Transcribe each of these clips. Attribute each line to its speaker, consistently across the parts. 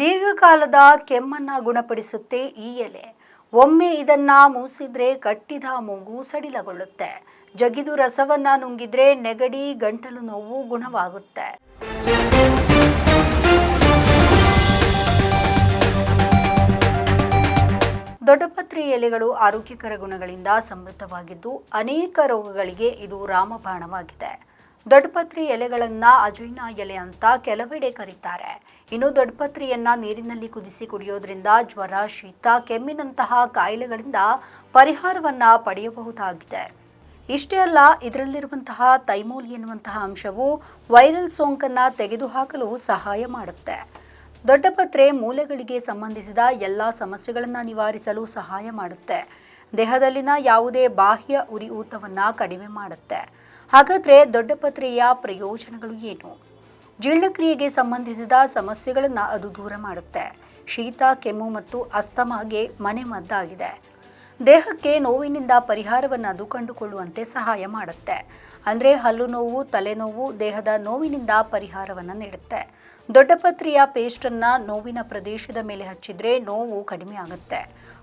Speaker 1: ದೀರ್ಘಕಾಲದ ಕೆಮ್ಮನ್ನ ಗುಣಪಡಿಸುತ್ತೆ ಈ ಎಲೆ. ಒಮ್ಮೆ ಇದನ್ನ ಮೂಸಿದ್ರೆ ಕಟ್ಟಿದ ಮೂಗು ಸಡಿಲಗೊಳ್ಳುತ್ತೆ. ಜಗಿದು ರಸವನ್ನ ನುಂಗಿದ್ರೆ ನೆಗಡಿ, ಗಂಟಲು ನೋವು ಗುಣವಾಗುತ್ತೆ. ದೊಡ್ಡಪತ್ರೆ ಎಲೆಗಳು ಆರೋಗ್ಯಕರ ಗುಣಗಳಿಂದ ಸಮೃದ್ಧವಾಗಿದ್ದು ಅನೇಕ ರೋಗಗಳಿಗೆ ಇದು ರಾಮಬಾಣವಾಗಿದೆ. ದೊಡ್ಡಪತ್ರೆ ಎಲೆಗಳನ್ನ ಅಜೈನ ಎಲೆ ಅಂತ ಕೆಲವೆಡೆ ಕರೀತಾರೆ. ಇನ್ನು ದೊಡ್ಡಪತ್ರಿಯನ್ನು ನೀರಿನಲ್ಲಿ ಕುದಿಸಿ ಕುಡಿಯೋದ್ರಿಂದ ಜ್ವರ, ಶೀತ, ಕೆಮ್ಮಿನಂತಹ ಕಾಯಿಲೆಗಳಿಂದ ಪರಿಹಾರವನ್ನ ಪಡೆಯಬಹುದಾಗಿದೆ. ಇಷ್ಟೇ ಅಲ್ಲ, ಇದರಲ್ಲಿರುವಂತಹ ತೈಮೂಲ್ ಎನ್ನುವಂತಹ ಅಂಶವು ವೈರಲ್ ಸೋಂಕನ್ನ ತೆಗೆದುಹಾಕಲು ಸಹಾಯ ಮಾಡುತ್ತೆ. ದೊಡ್ಡಪತ್ರೆ ಮೂಲೆಗಳಿಗೆ ಸಂಬಂಧಿಸಿದ ಎಲ್ಲ ಸಮಸ್ಯೆಗಳನ್ನು ನಿವಾರಿಸಲು ಸಹಾಯ ಮಾಡುತ್ತೆ. ದೇಹದಲ್ಲಿನ ಯಾವುದೇ ಬಾಹ್ಯ ಉರಿಯೂತವನ್ನು ಕಡಿಮೆ ಮಾಡುತ್ತೆ. ಹಾಗಾದರೆ ದೊಡ್ಡಪತ್ರೆಯ ಪ್ರಯೋಜನಗಳು ಏನು? ಜೀರ್ಣಕ್ರಿಯೆಗೆ ಸಂಬಂಧಿಸಿದ ಸಮಸ್ಯೆಗಳನ್ನು ಅದು ದೂರ ಮಾಡುತ್ತೆ. ಶೀತ, ಕೆಮ್ಮು ಮತ್ತು ಅಸ್ತಮಾಗೆ ಮನೆಮದ್ದಾಗಿದೆ ದೇಹಕ್ಕೆ ನೋವಿನಿಂದ ಪರಿಹಾರವನ್ನು ಅದು ಕಂಡುಕೊಳ್ಳುವಂತೆ ಸಹಾಯ ಮಾಡುತ್ತೆ. ಅಂದರೆ ಹಲ್ಲು ನೋವು ತಲೆನೋವು ದೇಹದ ನೋವಿನಿಂದ ಪರಿಹಾರವನ್ನು ನೀಡುತ್ತೆ. ದೊಡ್ಡಪತ್ರಿಯ ಪೇಸ್ಟನ್ನು ನೋವಿನ ಪ್ರದೇಶದ ಮೇಲೆ ಹಚ್ಚಿದ್ರೆ ನೋವು ಕಡಿಮೆ ಆಗುತ್ತೆ.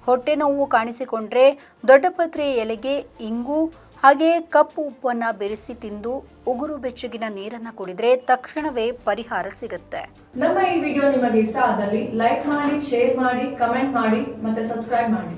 Speaker 1: ಹೊಟ್ಟೆ ನೋವು ಕಾಣಿಸಿಕೊಂಡ್ರೆ ದೊಡ್ಡಪತ್ರೆಯ ಎಲೆಗೆ ಇಂಗು, ಹಾಗೆ ಕಪ್ಪು ಉಪ್ಪನ್ನು ಬೆರೆಸಿ ತಿಂದು ಉಗುರು ಬೆಚ್ಚಗಿನ ನೀರನ್ನು ಕುಡಿದ್ರೆ ತಕ್ಷಣವೇ ಪರಿಹಾರ ಸಿಗುತ್ತೆ.
Speaker 2: ನಮ್ಮ ಈ ವಿಡಿಯೋ ನಿಮಗೆ ಇಷ್ಟ ಆದಲ್ಲಿ ಲೈಕ್ ಮಾಡಿ, ಶೇರ್ ಮಾಡಿ, ಕಮೆಂಟ್ ಮಾಡಿ ಮತ್ತೆ ಸಬ್ಸ್ಕ್ರೈಬ್ ಮಾಡಿ.